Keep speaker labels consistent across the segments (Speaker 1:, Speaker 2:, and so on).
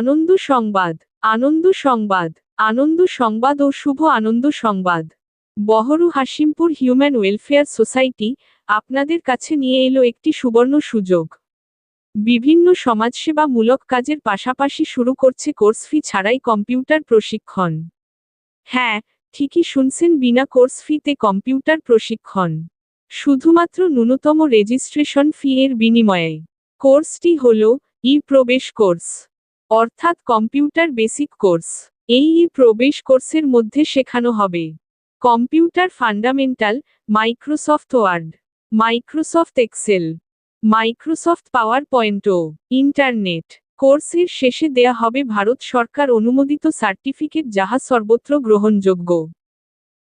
Speaker 1: আনন্দ সংবাদ আনন্দ সংবাদ আনন্দ সংবাদ ও শুভ আনন্দ সংবাদ। Bahru Hasimpur human welfare society আপনাদের কাছে নিয়ে এলো একটি সুবর্ণ সুযোগ। বিভিন্ন সমাজসেবামূলক কাজের পাশাপাশি শুরু করছে কোর্স ফি ছাড়াই কম্পিউটার প্রশিক্ষণ। হ্যাঁ ঠিকই শুনছেন বিনা কোর্স ফিতে কম্পিউটার প্রশিক্ষণ। শুধুমাত্র ন্যূনতম রেজিস্ট্রেশন ফি এর বিনিময়ে। কোর্সটি হল ই প্রবেশ কোর্স। অর্থাৎ কম্পিউটার বেসিক কোর্স। এই প্রবেশ কোর্সের মধ্যে শেখানো হবে। Computer fundamental, Microsoft Word, Microsoft Excel, Microsoft power পয়েন্টও internet. কোর্সের শেষে দেয়া হবে ভারত সরকার অনুমোদিত সার্টিফিকেট যাহা সর্বত্র গ্রহণযোগ্য।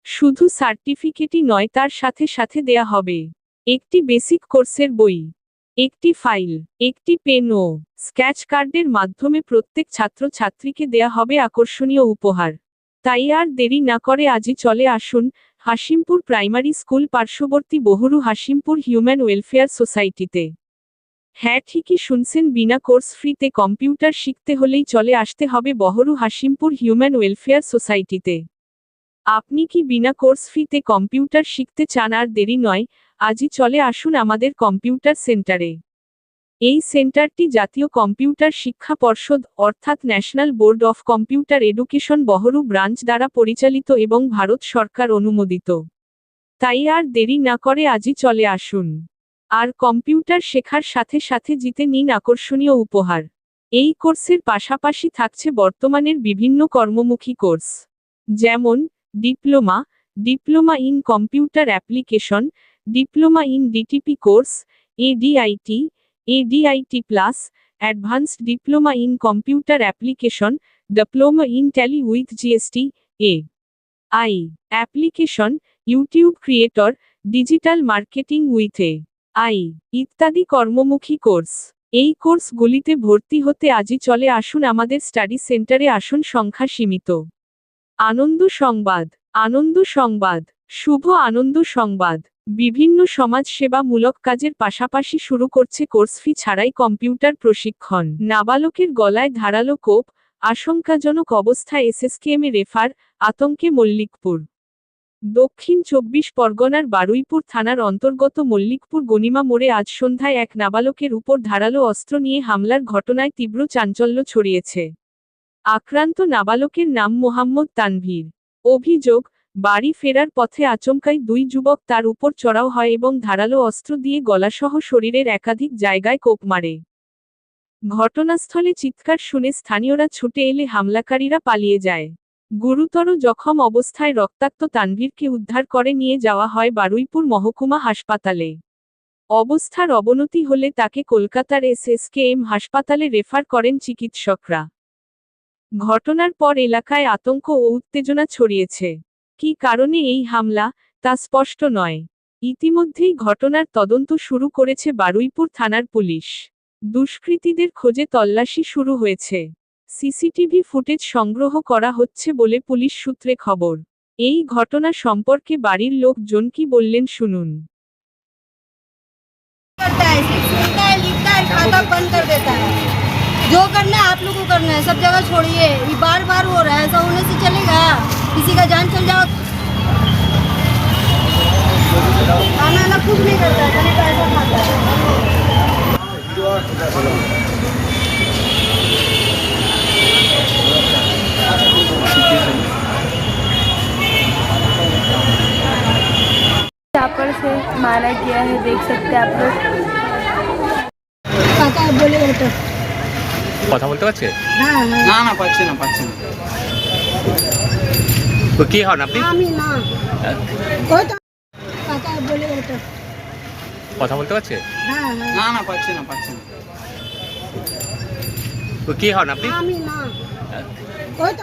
Speaker 1: শুধু সার্টিফিকেটই নয়, তার সাথে সাথে দেয়া হবে। একটি বেসিক কোর্সের বই। একটি ফাইল, একটি পেন ও স্ক্যাচ কার্ডের মাধ্যমে প্রত্যেক ছাত্রছাত্রীকে দেয়া হবে আকর্ষণীয় উপহার। তাই আর দেরি না করে আজই চলে আসুন হাসিমপুর প্রাইমারি স্কুল পার্শ্ববর্তী বহুরু হাসিমপুর হিউম্যান ওয়েলফেয়ার সোসাইটিতে। হ্যাঁ ঠিকই শুনছেন, বিনা কোর্স ফ্রিতে কম্পিউটার শিখতে হলেই চলে আসতে হবে বহরু হাসিমপুর হিউম্যান ওয়েলফেয়ার সোসাইটিতে। আপনি কি বিনা কোর্স ফিতে কম্পিউটার শিখতে চান? আর দেরি নয়, আজই চলে আসুন আমাদের কম্পিউটার সেন্টারে। এই সেন্টারটি জাতীয় কম্পিউটার শিক্ষা পর্ষদ, অর্থাৎ national board of computer education Bahru branch দ্বারা পরিচালিত এবং ভারত সরকার অনুমোদিত। তাই আর দেরি না করে আজই চলে আসুন। আর কম্পিউটার শেখার সাথে সাথে জিতে নিন আকর্ষণীয় উপহার। এই কোর্সের পাশাপাশি থাকছে বর্তমানের বিভিন্ন কর্মমুখী কোর্স। যেমন diploma diploma in computer application diploma in DTP course ADIT ADIT plus advanced diploma in computer application diploma in Tally with GST A I application YouTube creator digital marketing with A I ইত্যাদি কর্মমুখী course এই কোর্সগুলিতে ভর্তি হতে আজই চলে আসুন আমাদের study সেন্টারে আসন, সংখ্যা সীমিত। আনন্দ সংবাদ আনন্দ সংবাদ, শুভ আনন্দ সংবাদ, বিভিন্ন সমাজসেবামূলক কাজের পাশাপাশি শুরু করছে কোর্স ফি ছাড়াই কম্পিউটার প্রশিক্ষণ। নাবালকের গলায় ধারালো কোপ, আশঙ্কাজনক অবস্থায় এসএসকেএমে রেফার, আতঙ্কে মল্লিকপুর। দক্ষিণ চব্বিশ পরগনার বারুইপুর থানার অন্তর্গত মল্লিকপুর গনিমা মোড়ে আজ সন্ধ্যায় এক নাবালকের উপর ধারালো অস্ত্র নিয়ে হামলার ঘটনায় তীব্র চাঞ্চল্য ছড়িয়েছে। আক্রান্ত নাবালকের নাম মোহাম্মদ তানভীর। অভিযোগ, বাড়ি ফেরার পথে আচমকাই দুই যুবক তার উপর চড়াও হয় এবং ধারালো অস্ত্র দিয়ে গলাসহ শরীরের একাধিক জায়গায় কোপ মারে। ঘটনাস্থলে চিৎকার শুনে স্থানীয়রা ছুটে এলে হামলাকারীরা পালিয়ে যায়। গুরুতর জখম অবস্থায় রক্তাক্ত তানভীরকে উদ্ধার করে নিয়ে যাওয়া হয় বারুইপুর মহকুমা হাসপাতালে। অবস্থার অবনতি হলে তাকে কলকাতার এসএসকেএম হাসপাতালে রেফার করেন চিকিৎসকরা। ঘটনার পর এলাকায় আতঙ্ক ও উত্তেজনা ছড়িয়েছে। কি কারণে এই হামলা, তা স্পষ্ট নয়। ইতিমধ্যেই ঘটনার তদন্ত শুরু করেছে বারুইপুর থানার পুলিশ। দুষ্কৃতীদের খোঁজে তল্লাশি শুরু হয়েছে। সিসিটিভি ফুটেজ সংগ্রহ করা হচ্ছে বলে পুলিশ সূত্রে খবর। এই ঘটনা সম্পর্কে বাড়ির লোকজন কি বললেন শুনুন।
Speaker 2: जो करना है आप लोग को करना है सब जगह छोड़िए। ये बार बार हो रहा है ऐसा होने से चलेगा। किसी का जान चल जाओ। खाना ना कुछ नहीं करता है पैसा खाता है।
Speaker 3: चापर से मारा गया है देख सकते हैं आप लोग।
Speaker 2: बोले बेटा
Speaker 4: কথা বলতে পারছে?
Speaker 5: না না পাচ্ছি না পাচ্ছি না।
Speaker 4: তো কি হন আপনি?
Speaker 2: আমি না
Speaker 4: হ্যাঁ?
Speaker 2: বলে
Speaker 4: কথা বলতে পারছে?
Speaker 5: না না। পাচ্ছি না পাচ্ছি না
Speaker 4: তো কি হন আপনি?
Speaker 2: আমি না
Speaker 4: হ্যাঁ?